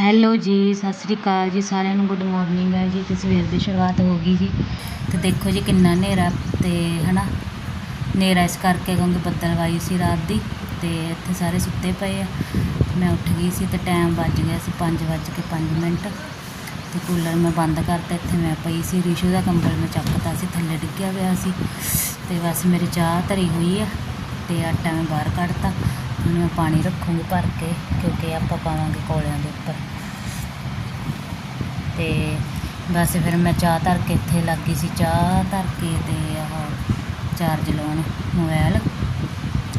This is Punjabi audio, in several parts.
ਹੈਲੋ ਜੀ, ਸਤਿ ਸ੍ਰੀ ਅਕਾਲ ਜੀ, ਸਾਰਿਆਂ ਨੂੰ ਗੁੱਡ ਮੋਰਨਿੰਗ ਹੈ ਜੀ। ਤੇ ਸਵੇਰ ਦੀ ਸ਼ੁਰੂਆਤ ਹੋ ਗਈ ਜੀ। ਤੇ ਦੇਖੋ ਜੀ ਕਿੰਨਾ ਹਨੇਰਾ ਤੇ ਹਨਾ, ਹਨੇਰਾ ਇਸ ਕਰਕੇ ਕਿਉਂਕਿ ਬੱਦਲਵਾਈ ਸੀ ਰਾਤ ਦੀ ਤੇ ਇੱਥੇ ਸਾਰੇ ਸੁੱਤੇ ਪਏ ਆ। ਮੈਂ ਉੱਠ ਗਈ ਸੀ ਤੇ ਟਾਈਮ ਵੱਜ ਗਿਆ ਸੀ 5 ਵੱਜ ਕੇ 5 ਮਿੰਟ। ਤੇ ਕੂਲਰ ਮੈਂ ਬੰਦ ਕਰਤਾ, ਇੱਥੇ ਮੈਂ ਪਈ ਸੀ। ਰਿਸ਼ੂ ਦਾ ਕੰਬਲ ਮੈਂ ਚੱਕਤਾ ਸੀ, ਥੱਲੇ ਡਿੱਗਿਆ ਪਿਆ ਸੀ। ਤੇ ਬਸ ਮੇਰੀ ਚਾਹ ਧਰੀ ਹੋਈ ਆ ਤੇ ਆਟਾ ਮੈਂ ਬਾਹਰ ਕੱਢਤਾ। ਹੁਣ ਮੈਂ ਪਾਣੀ ਰੱਖੂੰਗੀ ਭਰ ਕੇ, ਕਿਉਂਕਿ ਆਪਾਂ ਪਾਵਾਂਗੇ ਕੋਲਿਆਂ ਦੇ ਉੱਪਰ। ਤੇ ਬਸ ਫਿਰ ਮੈਂ ਚਾਹ ਧਰ ਕੇ ਇੱਥੇ ਲੱਗ ਗਈ ਸੀ। ਚਾਹ ਧਰ ਕੇ ਤੇ ਆਹ ਚਾਰਜ ਲਾਉਣ ਮੋਬਾਈਲ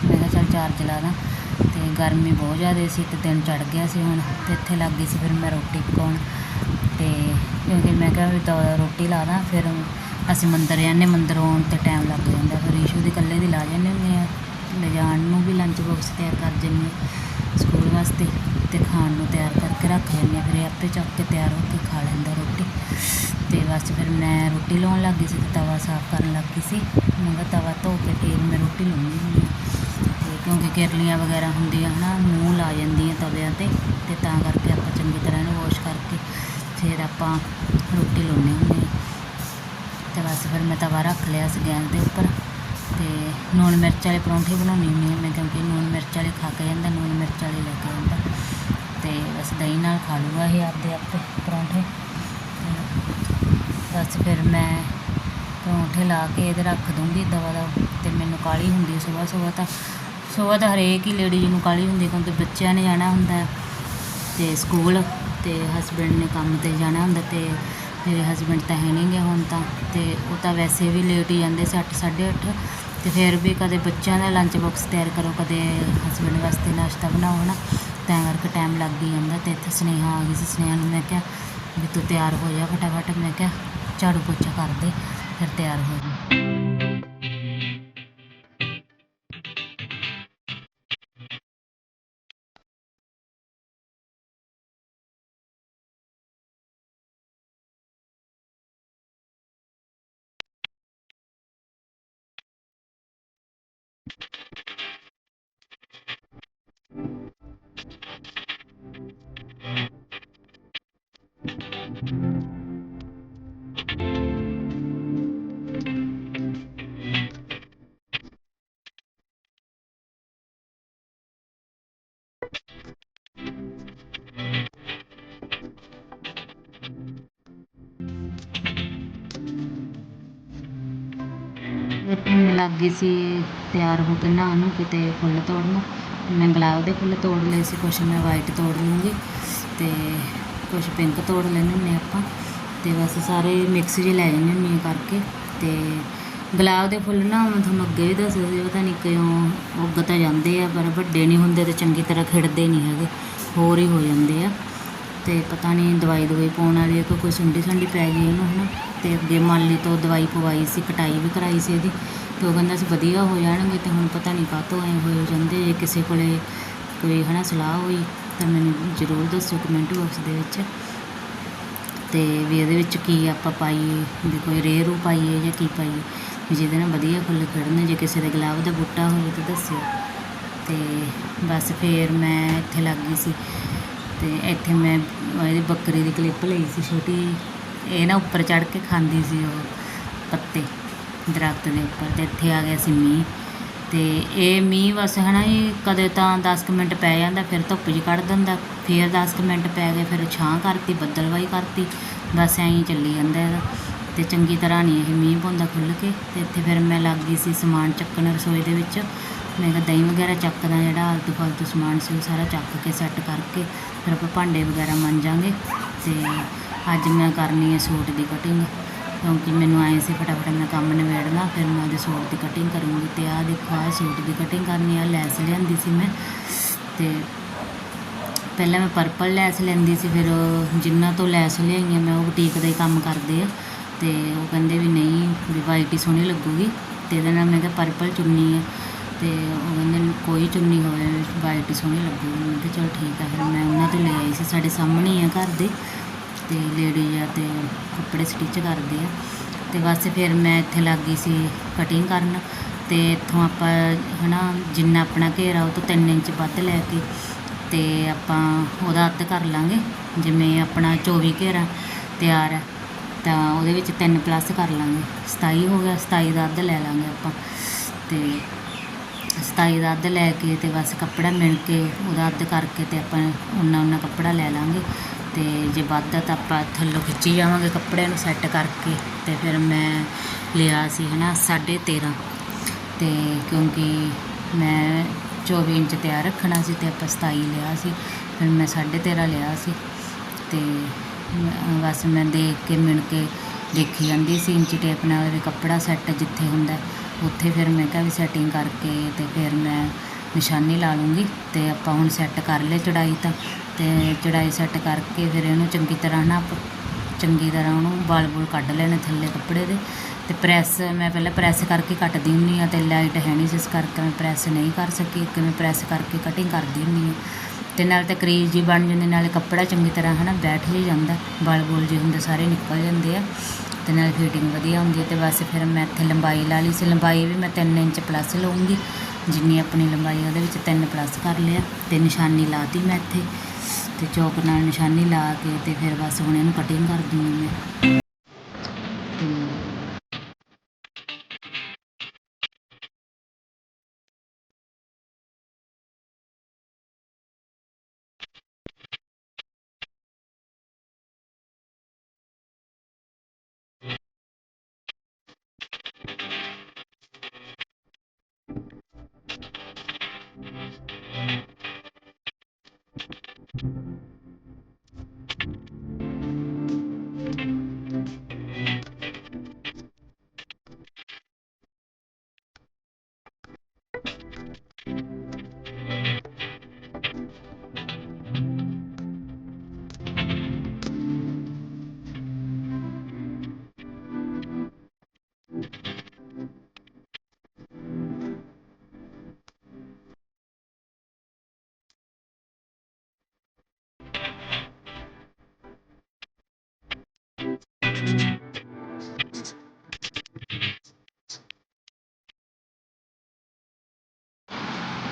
ਮੈਂ ਕਿਹਾ ਚੱਲ ਚਾਰਜ ਲਾ ਦਾਂ। ਤੇ ਗਰਮੀ ਬਹੁਤ ਜ਼ਿਆਦਾ ਸੀ ਤੇ ਦਿਨ ਚੜ ਗਿਆ ਸੀ ਹੁਣ। ਤੇ ਇੱਥੇ ਲੱਗ ਗਈ ਸੀ ਫਿਰ ਮੈਂ ਰੋਟੀ ਪਕਾਉਣ। ਤੇ ਕਿਉਂਕਿ ਮੈਂ ਕਿਹਾ ਵੀ ਰੋਟੀ ਲਾ ਦਾਂ, ਫਿਰ ਅਸੀਂ ਮੰਦਰ ਜਾਂਦੇ, ਮੰਦਰ ਆਉਣ ਤੇ ਟਾਈਮ ਲੱਗ ਜਾਂਦਾ। ਫਿਰ ਈਸ਼ੂ ਦੀ ਇਕੱਲੇ ਦੀ ਲਾ ਜਾਂਦੇ ਹੁੰਦੇ ਆ। ਲਿਜਾਣ ਨੂੰ ਵੀ ਲੰਚ ਬਾਕਸ ਤਿਆਰ ਕਰ ਦਿੰਦੀ ਹਾਂ ਸਕੂਲ ਵਾਸਤੇ ਤੇ ਖਾਣ ਨੂੰ ਤਿਆਰ ਕਰਕੇ ਰੱਖ ਲੈਂਦੀ ਹਾਂ। ਫਿਰ ਇਹ ਆਪੇ ਚੱਕ ਕੇ ਤਿਆਰ ਹੋ ਕੇ ਖਾ ਲੈਂਦਾ ਰੋਟੀ। ਤੇ ਬਸ ਫਿਰ ਮੈਂ ਰੋਟੀ ਲਾਉਣ ਲੱਗ ਗਈ ਸੀ ਤੇ ਤਵਾ ਸਾਫ਼ ਕਰਨ ਲੱਗ ਗਈ ਸੀ। ਮੈਂ ਤਵਾ ਧੋ ਕੇ ਫਿਰ ਮੈਂ ਰੋਟੀ ਲਾਉਂਦੀ ਹੁੰਦੀ ਹਾਂ। ਤੇ ਕਿਉਂਕਿ ਕਿਰਲੀਆਂ ਵਗੈਰਾ ਹੁੰਦੀਆਂ ਹਨਾ, ਮੂੰਹ ਲਾ ਜਾਂਦੀਆਂ ਤਵਿਆਂ ਤੇ ਤੇ ਤਾਂ ਕਰਕੇ ਆਪਾਂ ਚੰਗੀ ਤਰ੍ਹਾਂ ਇਹਨੂੰ ਵਾਸ਼ ਕਰਕੇ ਫਿਰ ਆਪਾਂ ਰੋਟੀ ਲਾਉਣੀ ਹੁੰਦੇ ਹਾਂ। ਤੇ ਬਸ ਫਿਰ ਮੈਂ ਤਵਾ ਰੱਖ ਲਿਆ ਸੀ ਗੈਸ ਦੇ ਉੱਪਰ। ਤੇ ਲੂਣ ਮਿਰਚ ਵਾਲੇ ਪਰੌਂਠੇ ਬਣਾਉਣੀ ਹੁੰਦੀ ਹਾਂ ਮੈਂ ਕਿਉਂਕਿ ਲੂਣ ਮਿਰਚ ਵਾਲੇ ਖਾ ਕੇ ਜਾਂਦਾ ਲੂਣ ਮਿਰਚ ਵਾਲੇ ਲੈ ਕੇ ਜਾਂਦਾ ਤੇ ਬਸ ਦਹੀਂ ਨਾਲ ਖਾ ਲੂਗਾ ਇਹ ਆਪਦੇ ਆਪੇ ਪਰੌਂਠੇ। ਬਸ ਫਿਰ ਮੈਂ ਪਰੌਂਠੇ ਲਾ ਕੇ ਇਹਦੇ ਰੱਖ ਦੂੰਗੀ ਦਵਾ ਦਾ, ਤੇ ਮੈਨੂੰ ਕਾਲੀ ਹੁੰਦੀ ਸਵੇਰ ਸਵੇਰ ਤਾਂ। ਸਵੇਰ ਤਾਂ ਹਰੇਕ ਹੀ ਲੇਡੀ ਨੂੰ ਕਾਲੀ ਹੁੰਦੀ ਕਿਉਂਕਿ ਬੱਚਿਆਂ ਨੇ ਜਾਣਾ ਹੁੰਦਾ ਹੈ ਤੇ ਸਕੂਲ ਤੇ ਹਸਬੈਂਡ ਨੇ ਕੰਮ ਤੇ ਜਾਣਾ ਹੁੰਦਾ ਤੇ ਮੇਰੇ ਹਸਬੈਂਡ ਤਾਂ ਹੈ ਨਹੀਂ ਗੇ ਹੁਣ ਤਾਂ। ਤੇ ਉਹ ਤਾਂ ਵੈਸੇ ਵੀ ਲੇਟ ਹੀ ਜਾਂਦੇ ਸੀ ਅੱਠ, ਸਾਢੇ ਅੱਠ। ਤੇ ਫਿਰ ਵੀ ਕਦੇ ਬੱਚਿਆਂ ਦਾ ਲੰਚ ਬਾਕਸ ਤਿਆਰ ਕਰੋ, ਕਦੇ ਹਸਬੈਂਡ ਵਾਸਤੇ ਨਾਸ਼ਤਾ ਬਣਾਓ ਨਾ ਤਾਂ ਕਰਕੇ ਟਾਈਮ ਲੱਗ ਹੀ ਜਾਂਦਾ ਤੇ ਇੱਥੇ ਸੁਨੇਹਾ ਆ ਗਈ ਸੀ, ਸੁਨੇਹਾ ਨੂੰ ਮੈਂ ਕਿਹਾ ਵੀ ਤੂੰ ਤਿਆਰ ਹੋ ਜਾ ਫਟਾਫਟ, ਮੈਂ ਕਿਹਾ ਝਾੜੂ ਪੋਚਾ ਕਰ ਦੇ, ਫਿਰ ਤਿਆਰ ਹੋ ਜਾ ਲੱਗ ਗਈ ਸੀ ਤਿਆਰ ਹੋ ਕੇ ਨਹਾਉਣ ਨੂੰ, ਕਿਤੇ ਫੁੱਲ ਤੋੜਨ ਮੈਂ ਗੁਲਾਬ ਦੇ ਫੁੱਲ ਤੋੜ ਲਏ ਸੀ, ਕੁਛ ਮੈਂ ਵਾਈਟ ਤੋੜ ਲੂੰਗੀ ਅਤੇ ਕੁਛ ਪਿੰਕ ਤੋੜ ਲੈਂਦੇ ਹੁੰਦੇ ਆਪਾਂ। ਅਤੇ ਬਸ ਸਾਰੇ ਮਿਕਸ ਜਿਹੇ ਲੈ ਜਾਂਦੇ ਹੁੰਦੀ ਹਾਂ ਕਰਕੇ ਅਤੇ ਗੁਲਾਬ ਦੇ ਫੁੱਲ ਨਾ ਮੈਂ ਤੁਹਾਨੂੰ ਅੱਗੇ ਵੀ ਦੱਸਿਆ ਸੀ ਪਤਾ ਨਹੀਂ ਕਿਉਂ ਉੱਗ ਤਾਂ ਜਾਂਦੇ ਆ, ਪਰ ਵੱਡੇ ਨਹੀਂ ਹੁੰਦੇ ਤੇ ਚੰਗੀ ਤਰ੍ਹਾਂ ਖਿੜਦੇ ਨਹੀਂ ਹੈਗੇ, ਹੋਰ ਹੀ ਹੋ ਜਾਂਦੇ ਆ। ਤੇ ਪਤਾ ਨਹੀਂ ਦਵਾਈ ਦਵਾਈ ਪਾਉਣ ਵਾਲੀ ਹੈ ਕਿ ਕੋਈ ਸੁੰਡੀ ਸੁੰਡੀ ਪੈ ਗਈ ਉਹਨੂੰ, ਹਨਾ। ਤੇ ਅੱਗੇ ਮਾਲੀ ਤੋਂ ਦਵਾਈ ਪਵਾਈ ਸੀ, ਕਟਾਈ ਵੀ ਕਰਾਈ ਸੀ ਇਹਦੀ ਤੇ ਉਹ ਕਹਿੰਦਾ ਸੀ ਵਧੀਆ ਹੋ ਜਾਣਗੇ ਤੇ ਹੁਣ ਪਤਾ ਨਹੀਂ ਕਾਹਤੋਂ ਐਂ ਹੋਏ ਜਾਂਦੇ ਜੇ ਕਿਸੇ ਕੋਲੇ ਕੋਈ ਹਨਾ ਸਲਾਹ ਹੋਈ ਤਾਂ ਮੈਨੂੰ ਜ਼ਰੂਰ ਦੱਸੋ ਕਮੈਂਟ ਬਾਕਸ ਦੇ ਵਿੱਚ। ਤੇ ਵੀ ਇਹਦੇ ਵਿੱਚ ਕੀ ਆਪਾਂ ਪਾਈਏ, ਵੀ ਕੋਈ ਰੇਹ ਰੂ ਪਾਈਏ ਜਾਂ ਕੀ ਪਾਈਏ, ਵੀ ਜਿਹਦੇ ਨਾਲ ਵਧੀਆ ਫੁੱਲ ਖਿੜਨ ਜੇ ਕਿਸੇ ਦੇ ਗੁਲਾਬ ਦਾ ਬੂਟਾ ਹੋਵੇ ਤਾਂ ਦੱਸਿਓ। ਤੇ ਬਸ ਫੇਰ ਮੈਂ ਇੱਥੇ ਲੱਗ ਗਈ ਸੀ ਤੇ ਇੱਥੇ ਮੈਂ ਇਹਦੀ ਬੱਕਰੀ ਦੀ ਕਲਿੱਪ ਲਈ ਸੀ ਛੋਟੀ ਇਹ ਨਾ ਉੱਪਰ ਚੜ੍ਹ ਕੇ ਖਾਂਦੀ ਸੀ ਉਹ ਪੱਤੇ ਦਰਖਤ ਦੇ ਉੱਪਰ ਤੇ ਇੱਥੇ ਆ ਗਿਆ ਸੀ ਮੀਂਹ। ਤੇ ਇਹ ਮੀਂਹ ਬਸ ਹਨਾ ਇਹ ਕਦੇ ਤਾਂ 10 ਕੁ ਮਿੰਟ ਪੈ ਜਾਂਦਾ, ਫਿਰ ਧੁੱਪ ਜੀ ਕੱਢ ਦਿੰਦਾ, ਫਿਰ 10 ਕੁ ਮਿੰਟ ਪੈ ਗਏ, ਫਿਰ ਛਾਂ ਕਰਤੀ, ਬੱਦਲਵਾਈ ਕਰਤੀ, ਬਸ ਐਂ ਹੀ ਚੱਲੀ ਜਾਂਦਾ ਇਹਦਾ। ਤੇ ਚੰਗੀ ਤਰ੍ਹਾਂ ਨਹੀਂ ਇਹ ਮੀਂਹ ਪਾਉਂਦਾ ਖੁੱਲ੍ਹ ਕੇ, ਤੇ ਇੱਥੇ ਫਿਰ ਮੈਂ ਲੱਗ ਗਈ ਸੀ ਸਮਾਨ ਚੱਕਣ ਰਸੋਈ ਦੇ ਵਿੱਚ। ਮੈਂ ਕਿਹਾ ਦਹੀਂ ਵਗੈਰਾ ਚੱਕਦਾ, ਜਿਹੜਾ ਆਲਤੂ ਫਾਲਤੂ ਸਮਾਨ ਸੀ ਉਹ ਸਾਰਾ ਚੱਕ ਕੇ ਸੈੱਟ ਕਰਕੇ, ਫਿਰ ਆਪਾਂ ਭਾਂਡੇ ਵਗੈਰਾ ਮੰਨ ਮਾਂਜਾਂਗੇ ਤੇ ਅੱਜ ਮੈਂ ਕਰਨੀ ਹੈ ਸੂਟ ਦੀ ਕਟਿੰਗ ਕਿਉਂਕਿ ਮੈਨੂੰ ਆਏ ਸੀ ਫਟਾਫਟ ਮੈਂ ਕੰਮ ਨਿਬੇੜਨਾ, ਫਿਰ ਮੈਂ ਉਹਦੇ ਸੂਟ ਦੀ ਕਟਿੰਗ ਕਰੂੰਗੀ ਤੇ ਆਹ ਦੇਖੋ, ਆਹ ਸੂਟ ਦੀ ਕਟਿੰਗ ਕਰਨੀ ਆ, ਲੈਸ ਲਿਆਂਦੀ ਸੀ ਮੈਂ, ਤੇ ਪਹਿਲਾਂ ਮੈਂ ਪਰਪਲ ਲੈਸ ਲੈਂਦੀ ਸੀ, ਫਿਰ ਉਹ ਤੋਂ ਲੈਸ ਲਿਆਈਆਂ ਮੈਂ ਉਹ ਬੁਟੀਕ ਦਾ ਹੀ ਕੰਮ ਕਰਦੇ ਆ, ਤੇ ਉਹ ਕਹਿੰਦੇ ਵੀ ਨਹੀਂ, ਵੀ ਵਾਈਟ ਹੀ ਸੋਹਣੀ ਲੱਗੂਗੀ, ਤੇ ਇਹਦੇ ਨਾਲ ਮੈਂ ਕਿਹਾ ਪਰਪਲ ਚੁੰਨੀ ਆ, ਤੇ ਉਹ ਕਹਿੰਦੇ ਵੀ ਕੋਈ ਚੁੰਨੀ ਹੋਵੇ ਵਾਈਟ ਹੀ ਸੋਹਣੀ ਲੱਗੂਗੀ, ਮੈਂ ਕਿਹਾ ਚਲ ਠੀਕ ਆ, ਫਿਰ ਮੈਂ ਉਹਨਾਂ ਤੋਂ ਲੈ ਆਈ ਸੀ, ਸਾਡੇ ਸਾਹਮਣੇ ਆ ਘਰ ਦੇ ਤੇ ਲੇਡੀਜ਼ ਆ ਤੇ ਕੱਪੜੇ ਸਟਿਚ ਕਰਦੇ ਆ। ਤੇ ਬਸ ਫਿਰ ਮੈਂ ਇੱਥੇ ਲੱਗ ਗਈ ਸੀ ਕਟਿੰਗ ਕਰਨ। ਤੇ ਇੱਥੋਂ ਆਪਾਂ ਹਨਾ ਜਿੰਨਾ ਆਪਣਾ ਘੇਰਾ ਉਹ ਤੋਂ 3 ਇੰਚ ਵੱਧ ਲੈ ਕੇ ਤੇ ਆਪਾਂ ਉਹਦਾ ਅੱਧ ਕਰ ਲਾਂਗੇ। ਜਿਵੇਂ ਆਪਣਾ 24 ਘੇਰਾ ਤਿਆਰ ਹੈ ਤਾਂ ਉਹਦੇ ਵਿੱਚ 3 ਪਲੱਸ ਕਰ ਲਾਂਗੇ। 27 ਹੋ ਗਿਆ 27 ਦਾ ਅੱਧ ਲੈ ਲਾਂਗੇ ਆਪਾਂ। ਤੇ 27 ਦਾ ਅੱਧ ਲੈ ਕੇ ਤੇ ਬਸ ਕੱਪੜਾ ਮਿਣ ਕੇ ਉਹਦਾ ਅੱਧ ਕਰਕੇ ਤੇ ਆਪਾਂ ਉਨਾ ਉਨਾ ਕੱਪੜਾ ਲੈ ਲਾਂਗੇ। ਅਤੇ ਜੇ ਵੱਧਦਾ ਤਾਂ ਆਪਾਂ ਥੱਲੋਂ ਖਿੱਚੀ ਜਾਵਾਂਗੇ ਕੱਪੜਿਆਂ ਨੂੰ ਸੈੱਟ ਕਰਕੇ ਅਤੇ ਫਿਰ ਮੈਂ ਲਿਆ ਸੀ ਹੈ ਨਾ ਸਾਢੇ ਤੇਰ੍ਹਾਂ ਅਤੇ ਕਿਉਂਕਿ ਮੈਂ 24 ਇੰਚ ਤਿਆਰ ਰੱਖਣਾ ਸੀ ਅਤੇ ਆਪਾਂ 27 ਲਿਆ ਸੀ, ਫਿਰ ਮੈਂ 13.5 ਲਿਆ ਸੀ। ਅਤੇ ਬਸ ਮੈਂ ਦੇਖ ਕੇ, ਮਿਣ ਕੇ ਦੇਖੀ ਜਾਂਦੀ ਸੀ ਇੰਚ ਟੇਪ ਨਾਲ ਵੀ ਕੱਪੜਾ ਸੈੱਟ ਜਿੱਥੇ ਹੁੰਦਾ, ਉੱਥੇ ਫਿਰ ਮੈਂ ਕਿਹਾ ਵੀ ਸੈਟਿੰਗ ਕਰਕੇ ਅਤੇ ਫਿਰ ਮੈਂ ਨਿਸ਼ਾਨੀ ਲਾ ਲੂੰਗੀ ਅਤੇ ਆਪਾਂ ਹੁਣ ਸੈੱਟ ਕਰ ਲਏ ਚੜਾਈ ਤਾਂ। ਅਤੇ ਚੜਾਈ ਸੈੱਟ ਕਰਕੇ ਫਿਰ ਇਹਨੂੰ ਚੰਗੀ ਤਰ੍ਹਾਂ ਨਾ ਆਪਾਂ ਚੰਗੀ ਤਰ੍ਹਾਂ ਉਹਨੂੰ ਵਾਲ ਵੂਲ ਕੱਢ ਲੈਣੇ ਥੱਲੇ ਕੱਪੜੇ ਦੇ। ਅਤੇ ਪ੍ਰੈਸ ਮੈਂ ਪਹਿਲਾਂ ਪ੍ਰੈਸ ਕਰਕੇ ਕੱਟਦੀ ਹੁੰਦੀ ਹਾਂ ਅਤੇ ਲਾਈਟ ਹੈ ਨਹੀਂ ਸੀ, ਇਸ ਕਰਕੇ ਮੈਂ ਪ੍ਰੈਸ ਨਹੀਂ ਕਰ ਸਕੀ। ਕਿ ਮੈਂ ਪ੍ਰੈਸ ਕਰਕੇ ਕਟਿੰਗ ਕਰਦੀ ਹੁੰਦੀ ਹਾਂ। ਅਤੇ ਨਾਲ ਤੇ ਕਰੀਜ਼ ਜੀ ਬਣ ਜਾਂਦੀ, ਨਾਲੇ ਕੱਪੜਾ ਚੰਗੀ ਤਰ੍ਹਾਂ ਹੈ ਨਾ ਬੈਠ ਹੀ ਜਾਂਦਾ। ਵਾਲ ਵੂਲ ਜੇ ਹੁੰਦੇ ਸਾਰੇ ਨਿਕਲ ਜਾਂਦੇ ਆ। ਤੇ ਨਾਲ ਫਿਟਿੰਗ ਵਧੀਆ ਹੁੰਦੀ ਹੈ ਤੇ ਬਸ ਫਿਰ ਮੈਂ ਇੱਥੇ ਲੰਬਾਈ ਲਾ ਲਈ ਸੀ। ਲੰਬਾਈ ਵੀ ਮੈਂ 3 ਇੰਚ ਪਲੱਸ ਲਵਾਂਗੀ ਜਿੰਨੀ ਆਪਣੀ ਲੰਬਾਈ ਉਹਦੇ ਵਿੱਚ 3 ਪਲੱਸ ਕਰ ਲਿਆ। ਤੇ ਨਿਸ਼ਾਨੀ ਲਾਤੀ ਮੈਂ ਇੱਥੇ। ਤੇ ਚੌਕ ਨਾਲ ਨਿਸ਼ਾਨੀ ਲਾ ਕੇ ਤੇ ਫਿਰ ਬਸ ਹੁਣ ਇਹਨੂੰ ਕਟਿੰਗ ਕਰ ਦੂੰਗੀ ਮੈਂ।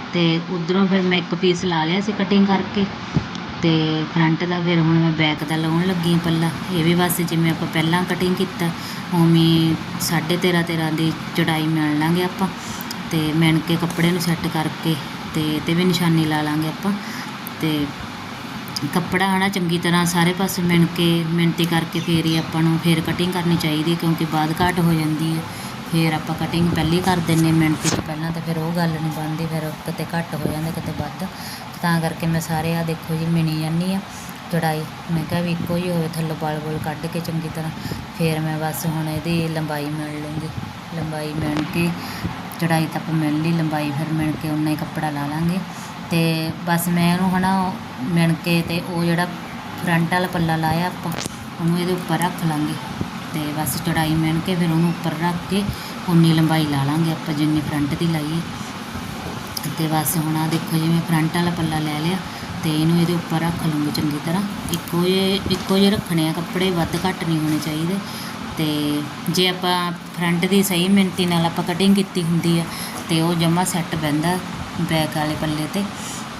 ਅਤੇ ਉੱਧਰੋਂ ਫਿਰ ਮੈਂ ਇੱਕ ਪੀਸ ਲਾ ਲਿਆ ਸੀ ਕਟਿੰਗ ਕਰਕੇ ਅਤੇ ਫਰੰਟ ਦਾ ਫਿਰ ਹੁਣ ਮੈਂ ਬੈਕ ਦਾ ਲਾਉਣ ਲੱਗੀ ਹਾਂ ਪੱਲਾ। ਇਹ ਵੀ ਬਸ ਜਿਵੇਂ ਆਪਾਂ ਪਹਿਲਾਂ ਕਟਿੰਗ ਕੀਤਾ, ਉਵੇਂ ਸਾਢੇ ਤੇਰਾਂ ਤੇਰਾਂ ਦੀ ਚੜਾਈ ਮਿਲ ਲਾਂਗੇ ਆਪਾਂ ਅਤੇ ਮਿਣ ਕੇ ਕੱਪੜੇ ਨੂੰ ਸੈੱਟ ਕਰਕੇ ਅਤੇ ਇਹ ਤੇ ਵੀ ਨਿਸ਼ਾਨੀ ਲਾ ਲਾਂਗੇ ਆਪਾਂ ਅਤੇ ਕੱਪੜਾ ਹਨਾ ਚੰਗੀ ਤਰ੍ਹਾਂ ਸਾਰੇ ਪਾਸੇ ਮਿਣ ਕੇ ਮਿਣਤੀ ਕਰਕੇ ਫੇਰ ਹੀ ਆਪਾਂ ਨੂੰ ਫੇਰ ਕਟਿੰਗ ਕਰਨੀ ਚਾਹੀਦੀ ਕਿਉਂਕਿ ਬਾਅਦ ਘਾਟ ਹੋ ਜਾਂਦੀ ਹੈ। ਫਿਰ ਆਪਾਂ ਕਟਿੰਗ ਪਹਿਲੀ ਕਰ ਦਿੰਨੇ ਮਿਣਤੀ ਤੋਂ ਪਹਿਲਾਂ ਤਾਂ ਫਿਰ ਉਹ ਗੱਲ ਨਹੀਂ ਬਣਦੀ, ਫਿਰ ਕਿਤੇ ਘੱਟ ਹੋ ਜਾਂਦਾ, ਕਿਤੇ ਵੱਧ। ਤਾਂ ਕਰਕੇ ਮੈਂ ਸਾਰੇ ਆ ਦੇਖੋ ਜੀ ਮਿਣੀ ਜਾਂਦੀ ਆ ਚੜਾਈ ਮੈਂ ਕਿਹਾ ਵੀ ਇੱਕੋ ਹੀ ਹੋਵੇ, ਥੱਲੋਂ ਬਲ ਬਲ ਕੱਢ ਕੇ ਚੰਗੀ ਤਰ੍ਹਾਂ। ਫਿਰ ਮੈਂ ਬਸ ਹੁਣ ਇਹਦੀ ਲੰਬਾਈ ਮਿਣ ਲੂੰਗੀ। ਲੰਬਾਈ ਮਿਣ ਕੇ ਚੜਾਈ ਤਾਂ ਆਪਾਂ ਮਿਣ ਲਈ, ਲੰਬਾਈ ਫਿਰ ਮਿਣ ਕੇ ਉਨਾ ਹੀ ਕੱਪੜਾ ਲਾ ਲਾਂਗੇ। ਤੇ ਬਸ ਮੈਂ ਉਹਨੂੰ ਹਨਾ, ਮਿਣ ਕੇ ਤੇ ਉਹ ਜਿਹੜਾ ਫਰੰਟ ਵਾਲਾ ਪੱਲਾ ਲਾਇਆ ਆਪਾਂ, ਉਹਨੂੰ ਇਹਦੇ ਉੱਪਰ ਰੱਖ ਲਾਂਗੇ। ਤੇ ਬਸ ਚੜਾਈ ਮਿਣ ਕੇ ਫਿਰ ਉਹਨੂੰ ਉੱਪਰ ਰੱਖ ਕੇ ਉਨੀ ਲੰਬਾਈ ਲਾ ਲਾਂਗੇ ਆਪਾਂ ਜਿੰਨੀ ਫਰੰਟ ਦੀ ਲਾਈਏ। ਤੇ ਬਸ ਹੁਣ ਆ ਦੇਖੋ ਜਿਵੇਂ ਫਰੰਟ ਵਾਲਾ ਪੱਲਾ ਲੈ ਲਿਆ ਤੇ ਇਹਨੂੰ ਇਹਦੇ ਉੱਪਰ ਰੱਖ ਲੂੰਗੀ ਚੰਗੀ ਤਰ੍ਹਾਂ। ਇੱਕੋ ਜਿਹੇ ਇੱਕੋ ਜਿਹੇ ਰੱਖਣੇ ਆ ਕੱਪੜੇ, ਵੱਧ ਘੱਟ ਨਹੀਂ ਹੋਣੇ ਚਾਹੀਦੇ। ਤੇ ਜੇ ਆਪਾਂ ਫਰੰਟ ਦੀ ਸਹੀ ਮਿਹਨਤੀ ਨਾਲ ਆਪਾਂ ਕਟਿੰਗ ਕੀਤੀ ਹੁੰਦੀ ਆ, ਤੇ ਉਹ ਜਮਾ ਸੈੱਟ ਬਹਿੰਦਾ ਬੈਕ ਵਾਲੇ ਪੱਲੇ ਤੇ।